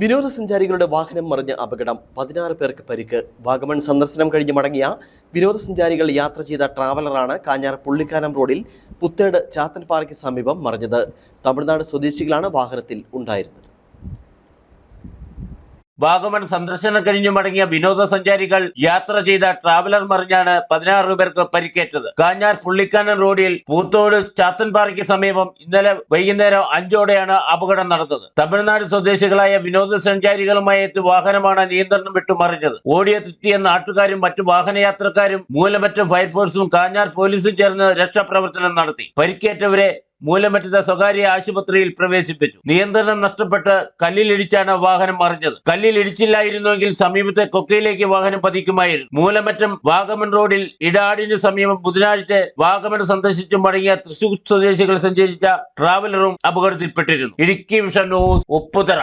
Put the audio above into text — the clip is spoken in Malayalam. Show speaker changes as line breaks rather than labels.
വിനോദസഞ്ചാരികളുടെ വാഹനം മറിഞ്ഞ് അപകടം പതിനാറ് പേർക്ക് പരിക്ക്. വാഗമൺ സന്ദർശനം കഴിഞ്ഞ് മടങ്ങിയ വിനോദസഞ്ചാരികൾ യാത്ര ചെയ്ത ട്രാവലറാണ് കാഞ്ഞാർ പുള്ളിക്കാനം റോഡിൽ പുത്തേട് ചാത്തൻപാറയ്ക്ക് സമീപം മറിഞ്ഞത്. തമിഴ്നാട് സ്വദേശികളാണ് വാഹനത്തിൽ ഉണ്ടായിരുന്നത്.
വാഗമൺ സന്ദർശനം കഴിഞ്ഞു മടങ്ങിയ വിനോദസഞ്ചാരികൾ യാത്ര ചെയ്ത ട്രാവലർ മറിഞ്ഞാണ് പതിനാറ് പേർക്ക് പരിക്കേറ്റത്. കാഞ്ഞാർ പുള്ളിക്കാനം റോഡിൽ പൂത്തോട് ചാത്തൻപാറയ്ക്ക് സമീപം ഇന്നലെ വൈകുന്നേരം അഞ്ചോടെയാണ് അപകടം നടന്നത്. തമിഴ്നാട് സ്വദേശികളായ വിനോദസഞ്ചാരികളുമായി എത്തി വാഹനമാണ് നിയന്ത്രണം വിട്ടു മറിഞ്ഞത്. ഓടിയെത്തിയ നാട്ടുകാരും മറ്റു വാഹനയാത്രക്കാരും മൂലമറ്റ ഫയർഫോഴ്സും കാഞ്ഞാർ പോലീസും ചേർന്ന് രക്ഷാപ്രവർത്തനം നടത്തി. പരിക്കേറ്റവരെ മൂലമറ്റത്തെ സ്വകാര്യ ആശുപത്രിയിൽ പ്രവേശിപ്പിച്ചു. നിയന്ത്രണം നഷ്ടപ്പെട്ട് കല്ലിലിടിച്ചാണ് വാഹനം മറിഞ്ഞത്. കല്ലിലിടിച്ചില്ലായിരുന്നുവെങ്കിൽ സമീപത്തെ കൊക്കയിലേക്ക് വാഹനം പതിക്കുമായിരുന്നു. മൂലമറ്റം വാഗമൺ റോഡിൽ ഇടാടിനു സമീപം ബുധനാഴ്ച വാഗമൺ സന്ദർശിച്ചു മടങ്ങിയ തൃശൂർ സ്വദേശികൾ സഞ്ചരിച്ച ട്രാവലറും അപകടത്തിൽപ്പെട്ടിരുന്നു. Idukki vision news Upputhara.